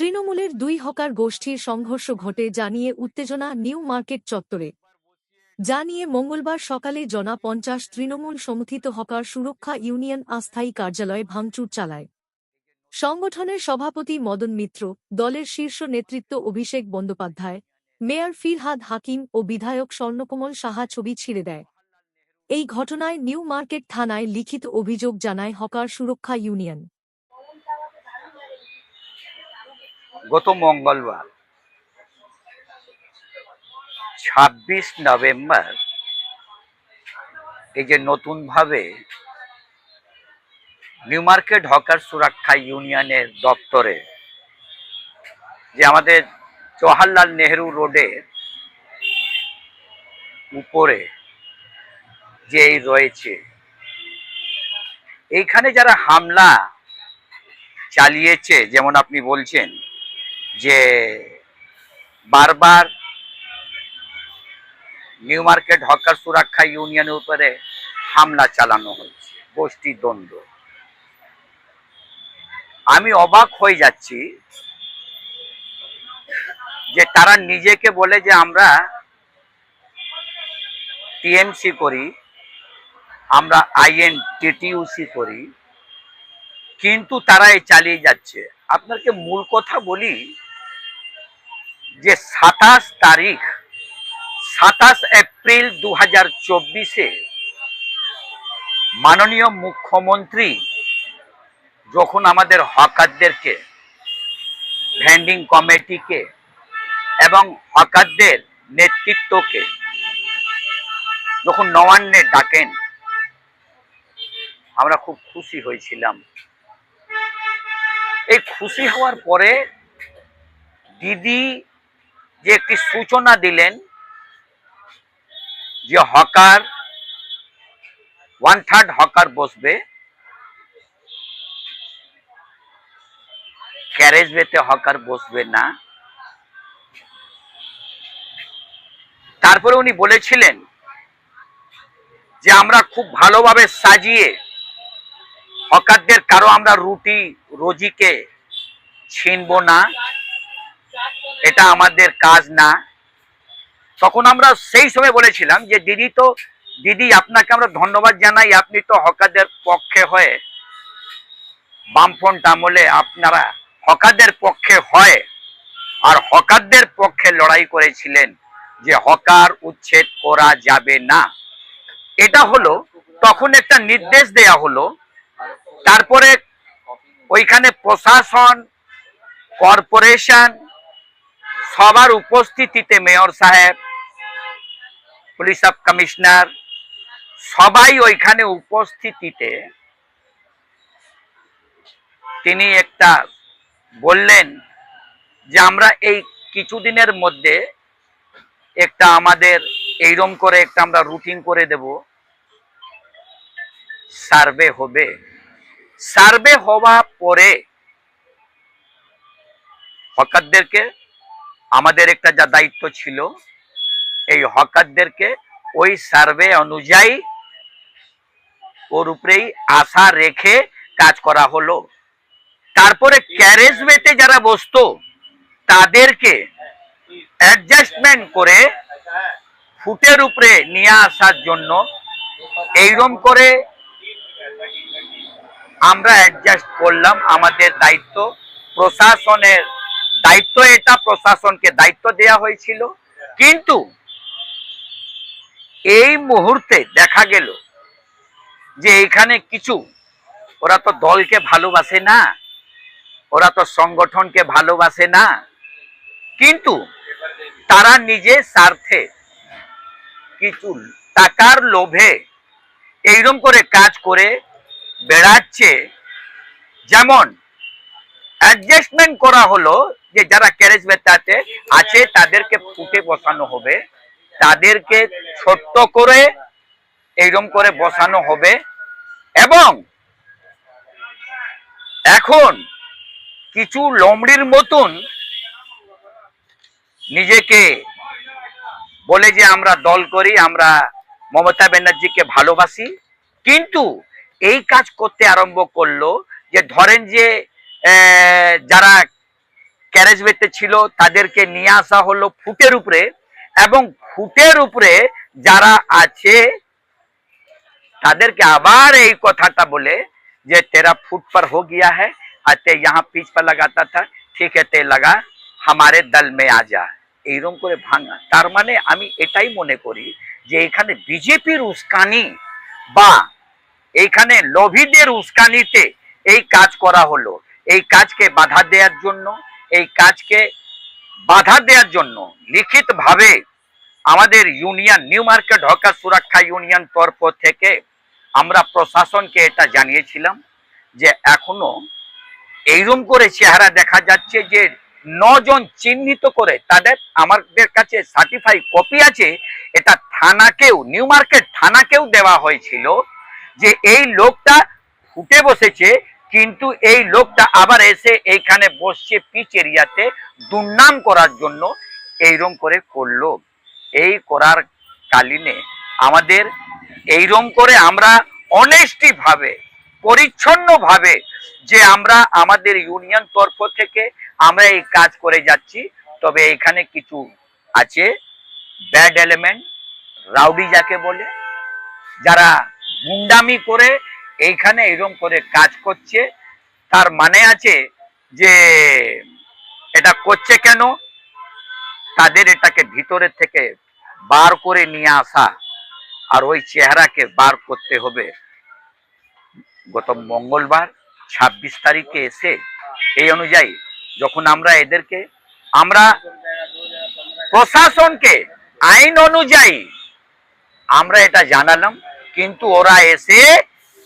তৃণমূলের দুই হকার গোষ্ঠীর সংঘর্ষ ঘটে জানিয়ে উত্তেজনা নিউ মার্কেট চত্বরে। যা নিয়ে মঙ্গলবার সকালে জনা পঞ্চাশ তৃণমূল সমর্থিত হকার সুরক্ষা ইউনিয়ন আস্থায়ী কার্যালয়ে ভাঙচুর চালায়। সংগঠনের সভাপতি মদন মিত্র, দলের শীর্ষ নেতৃত্ব অভিষেক বন্দ্যোপাধ্যায়, মেয়র ফিরহাদ হাকিম ও বিধায়ক স্বর্ণকমল সাহা ছবি ছিঁড়ে দেয়। এই ঘটনায় নিউ মার্কেট থানায় লিখিত অভিযোগ জানায় হকার সুরক্ষা ইউনিয়ন। গত মঙ্গলবার, ছাব্বিশ নভেম্বর, এই যে নতুনভাবে নিউ মার্কেট হকার সুরক্ষা ইউনিয়নের দপ্তরে যে আমাদের জওয়াহরলাল নেহেরু রোডের উপরে যে রয়েছে, এইখানে যারা হামলা চালিয়েছে, যেমন আপনি বলছেন যে বারবার নিউ মার্কেট হকার সুরক্ষা ইউনিয়নের উপরে হামলা চালানো হচ্ছে গোষ্ঠী দ্বন্দ্ব। আমি অবাক হয়ে যাচ্ছি যে তারা নিজেকে বলে যে আমরা টিএমসি করি, আমরা আইএন টিটিউসি করি কিন্তু তারা এই চালিয়ে যাচ্ছে। আপনাকে মূল কথা বলি যে সাতাশ তারিখ, সাতাশ এপ্রিল দু হাজার চব্বিশে মাননীয় মুখ্যমন্ত্রী যখন আমাদের হকারদেরকে ভ্যান্ডিং কমিটিকে এবং হকারদের নেতৃত্বকে যখন নবান্নে ডাকেন, আমরা খুব খুশি হয়েছিলাম। এই খুশি হওয়ার পরে দিদি যে একটি সূচনা দিলেন যে হকার ওয়ান থার্ড হকার বসবে ক্যারেজ বেতে হকার বসবে না। তারপরে উনি বলেছিলেন যে আমরা খুব ভালোভাবে সাজিয়ে হকারদের কারও আমরা রুটি রোজিকে ছিনবো না, এটা আমাদের কাজ না। তখন আমরা সেই সময় বলেছিলাম যে, দিদি তো, দিদি আপনাকে আমরা ধন্যবাদ জানাই, আপনি তো হকারদের পক্ষে হয়ে, বামফ্রন্ট আমলে আপনারা হকারদের পক্ষে হয় আর হকারদের পক্ষে লড়াই করেছিলেন যে হকার উচ্ছেদ করা যাবে না। এটা হলো, তখন একটা নির্দেশ দেয়া হলো, তারপরে ওইখানে প্রশাসন, কর্পোরেশন, সবার উপস্থিতিতে মেয়র সাহেব, পুলিশ সাব কমিশনার, সবাই ওইখানে উপস্থিতিতে তিনি একটা বললেন যে আমরা এই কিছুদিনের মধ্যে একটা আমাদের এইরম করে একটা আমরা রুটিন করে দেব। সার্ভে হবে। সার্ভে হওয়া পরে হকারদেরকে, আমাদের একটা যা দায়িত্ব ছিল, এই হকারদেরকে ওই সার্ভে অনুযায়ী ওর উপরেই আশা রেখে কাজ করা হলো। তারপরে ক্যারেজ ওয়েতে যারা বসতো, তাদেরকে অ্যাডজাস্টমেন্ট করে ফুটের উপরে নিয়ে আসার জন্য এইরম করে আমরা অ্যাডজাস্ট করলাম আমাদের দায়িত্ব। প্রশাসনের দায়িত্ব এটা, প্রশাসনকে দায়িত্ব দেয়া হয়েছিল। কিন্তু এই মুহূর্তে দেখা গেল যে এখানে কিছু, ওরা তো দলকে ভালোবাসে না, ওরা তো সংগঠনকে ভালোবাসে না। কিন্তু তারা নিজে স্বার্থে কিছু টাকার লোভে এইরকম করে কাজ করে বেড়াচ্ছে, যেমন অ্যাডজাস্টমেন্ট করা হলো যে যারা ক্যারেজ বেতাতে আছে তাদেরকে ফুটে বসানো হবে, তাদেরকে ছোট্ট করে এইরকম করে বসানো হবে এবং এখন কিছু লোমড়ির মতন নিজেকে বলে যে আমরা দল করি, আমরা মমতা ব্যানার্জিকে ভালোবাসি, কিন্তু এই কাজ করতে আরম্ভ করলো যে ধরেন যে আহ, যারা ম্যানেজমেন্টে ছিল তাদেরকে নিয়ে আসা হলো ফুটের উপরে এবং ফুটের উপরে যারা আছে তাদেরকে আবার এই কথাটা বলে যে তেরা ফুট पर हो गया है আর তে यहाँ পিচ पर लगाता था ঠিক है তে লাগা हमारे दल में आ जा এইরকম করে ভাঙা তার মানে আমি এটাই মনে করি যে এখানে বিজেপির উস্কানি বা এইখানে লোভীদের উস্কানিতে এই কাজ করা হলো। এই কাজকে বাধা দেওয়ার জন্য, এই কাজকে বাধা দেওয়ার জন্য লিখিত ভাবে আমাদের ইউনিয়ন, নিউ মার্কেট হকার সুরক্ষা ইউনিয়ন তরফ থেকে আমরা প্রশাসনকে এটা জানিয়েছিলাম যে এখনও এইরকম করে চেহারা দেখা যাচ্ছে যে নজন চিহ্নিত করে তাদের, আমাদের কাছে সার্টিফাই কপি আছে। এটা থানাকেও, নিউ মার্কেট থানাকেও দেওয়া হয়েছিল। যে এই লোকটা ফুটে বসেছে, কিন্তু এই লোকটা আবার এসে এইখানে বসছে পিচ এরিয়াতে দুর্নাম করার জন্য এইরকম করে করল। এই করার কালীনে আমাদের এইরকম করে আমরা অনেস্টি ভাবে পরিচ্ছন্ন ভাবে যে আমরা আমাদের ইউনিয়ন তরফ থেকে আমরা এই কাজ করে যাচ্ছি, তবে এখানে কিছু আছে, ব্যাড এলিমেন্ট, রাউডি যাকে বলে, যারা গুন্ডামি করে এইখানে এরকম করে কাজ করছে। তার মানে আছে যে এটা করছে কেন? তাদের এটাকে ভিতরে থেকে বার করে নিয়ে আসা আর ওই চেহারাকে বার করতে হবে। গত মঙ্গলবার ছাব্বিশ তারিখে এসে এই অনুযায়ী যখন আমরা এদেরকে, আমরা প্রশাসনকে আইন অনুযায়ী আমরা এটা জানালাম। কিন্তু ওরা এসে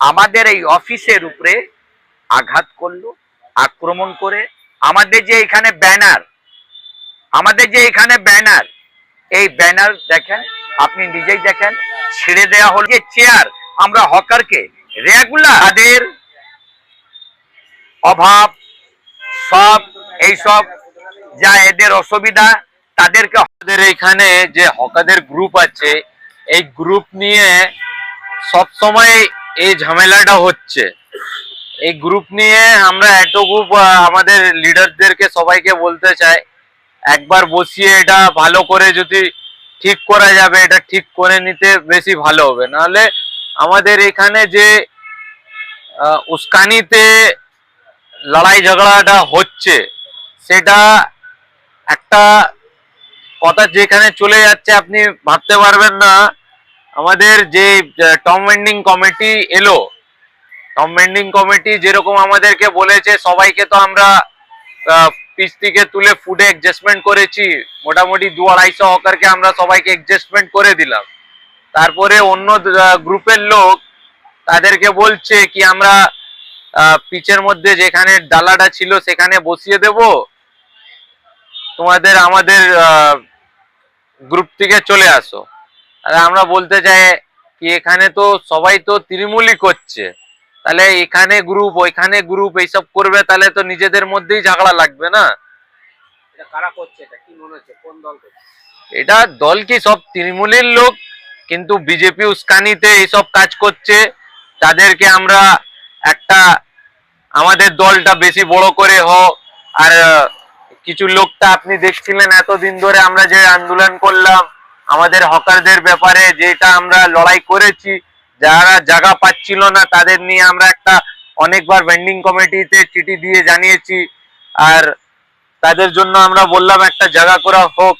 আমাদের এই অফিসের উপরে আঘাত করল, আক্রমণ করে। আমাদের যে এখানে ব্যানার, আমাদের যে এখানে ব্যানার, এই ব্যানার দেখেন, আপনি নিজেই দেখেন, ছেড়ে দেওয়া হল। যে চেয়ার আমরা হকারকে রেগুলার তাদের অভাব, সব এইসব, যা এদের অসুবিধা, তাদেরকে এখানে যে হকাদের গ্রুপ আছে, এই গ্রুপ নিয়ে সব সময় এই ঝামেলাটা হচ্ছে। এই গ্রুপ নিয়ে আমরা এটুকু আমাদের লিডারদেরকে সবাইকে বলতে চাই, একবার বসিয়ে এটা ভালো করে যদি ঠিক করা যাবে, এটা ঠিক করে নিতে বেশি ভালো হবে। নাহলে আমাদের এখানে যে উস্কানিতে লড়াই ঝগড়াটা হচ্ছে, সেটা একটা কথা যেখানে চলে যাচ্ছে, আপনি ভাবতে পারবেন না। আমাদের যে টম ভেন্ডিং কমিটি এলো। টম ভেন্ডিং কমিটি যেরকম আমাদেরকে বলেছে, সবাইকে তো আমরা পিস থেকে তুলে ফুডে অ্যাডজাস্টমেন্ট করেছি। মোটামুটি দু আড়াইশো হকারকে আমরা সবাইকে অ্যাডজাস্টমেন্ট করে দিলাম। তারপরে অন্য গ্রুপের লোক তাদেরকে বলছে কি, আমরা পিচের মধ্যে যেখানে ডালাটা ছিল সেখানে বসিয়ে দেব। তোমাদের, আমাদের গ্রুপ থেকে চলে আসো। আর আমরা বলতে চাই কি এখানে তো সবাই তো তৃণমূলই করছে। তাহলে এখানে গ্রুপ ওইখানে গ্রুপ এইসব করবে তাহলে তো নিজেদের মধ্যেই ঝগড়া লাগবে না? কারা করছে? এটা কি মনে হচ্ছে? কোন দল করছে? এটা দল কি সব তৃণমূলের লোক? কিন্তু বিজেপি উস্কানিতে এইসব কাজ করছে। তাদেরকে আমরা একটা আমাদের দলটা বেশি বড় করে হোক। আর কিছু লোকটা আপনি দেখছিলেন এতদিন ধরে আমরা যে আন্দোলন করলাম। আমাদের হকারদের ব্যাপারে যেটা আমরা লড়াই করেছি, যারা জায়গা পাচ্ছিল না, তাদের নিয়ে আমরা একটা অনেকবার ভেন্ডিং কমিটিতে চিঠি দিয়ে জানিয়েছি। আর তাদের জন্য আমরা বললাম, একটা জায়গা করা হোক।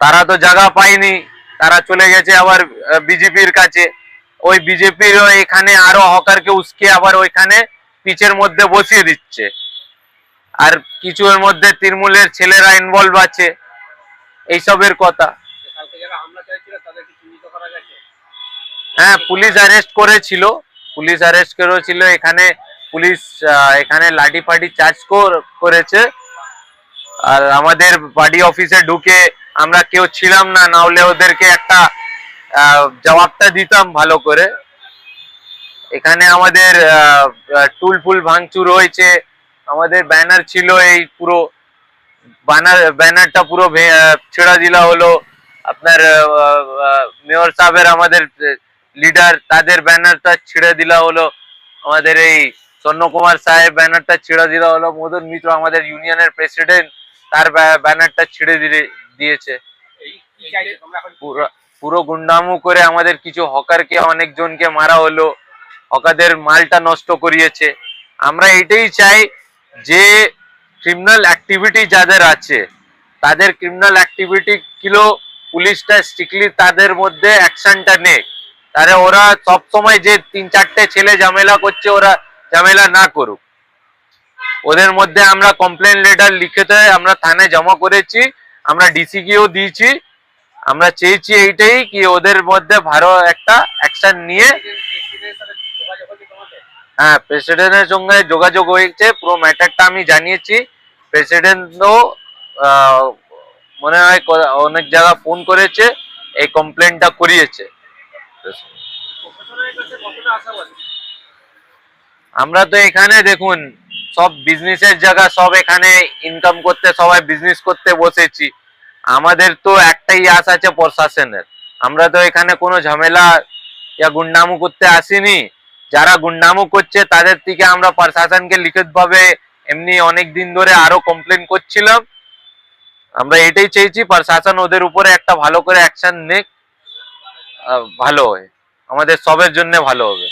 তারা তো জায়গা পায়নি, তারা চলে গেছে আবার বিজেপির কাছে। ওই বিজেপির এখানে আরও হকারকে উস্কে আবার ওইখানে পিচের মধ্যে বসিয়ে দিচ্ছে। আর কিছুর মধ্যে তৃণমূলের ছেলেরা ইনভলভ আছে। এইসবের কথা। হ্যাঁ পুলিশ অ্যারেস্ট করেছিল। পুলিশ অ্যারেস্ট করেছিল এখানে পুলিশ এখানে লাঠি ফাটি চার্জ করেছে। আর আমাদের বাড়ি অফিসে ঢুকে আমরা কেউ ছিলাম না না হলে ওদেরকে একটা জবাবটা দিতাম ভালো করে। এখানে আমাদের টুল ফুল ভাঙচুর হয়েছে। আমাদের ব্যানার ছিল এই পুরো ব্যানার ব্যানারটা পুরো আহ, দিলা হলো। আপনার মেয়র সাহেবের আমাদের লিডার তাদের ব্যানারটা ছিঁড়ে দিলা হলো আমাদের এই স্বর্ণ কুমার সাহেব ব্যানারটা ছিঁড়ে দিল হলো মদন মিত্র আমাদের ইউনিয়নের প্রেসিডেন্ট তার ব্যানারটা ছিঁড়ে দিলে দিয়েছে। পুরো গুন্ডামু করে আমাদের কিছু হকারকে অনেকজনকে মারা হলো হকারদের মালটা নষ্ট করিয়েছে। আমরা এটাই চাই যে ক্রিমিনাল অ্যাক্টিভিটি যাদের আছে তাদের ক্রিমিনাল অ্যাক্টিভিটি গুলো পুলিশটা স্ট্রিক্টলি তাদের মধ্যে অ্যাকশনটা নেই তাহলে ওরা সব সময় যে তিন চারটে ছেলে ঝামেলা করছে, ওরা ঝামেলা না করুক। ওদের মধ্যে আমরা কমপ্লেন লেটার লিখেতে আমরা থানায় জমা করেছি, আমরা ডিসি ডিসিকেও দিয়েছি, আমরা চেয়েছি এইটাই কি ওদের মধ্যে ভালো একটা অ্যাকশন নিয়ে। হ্যাঁ প্রেসিডেন্টের সঙ্গে যোগাযোগ হয়েছে, পুরো ম্যাটারটা আমি জানিয়েছি। প্রেসিডেন্টও মনে হয় অনেক জায়গা ফোন করেছে, এই কমপ্লেনটা করিয়েছে। আমরা তো এখানে দেখুন, সব বিজনেসের জায়গা, সব এখানে ইনকাম করতে, সবাই বিজনেস করতে বসেছি। আমাদের তো একটাই আশ আছে প্রশাসনের। আমরা তো এখানে কোনো ঝামেলা ইয়া গুন্ডামু করতে আসিনি। যারা গুন্ডামু করছে, তাদের থেকে আমরা প্রশাসনকে লিখিতভাবে এমনি অনেক দিন ধরে আরও কমপ্লেন করছিলাম। আমরা এটাই চেয়েছি, প্রশাসন ওদের উপরে একটা ভালো করে অ্যাকশন নিক ভালো হয়। আমাদের সবের জন্য ভালো হবে।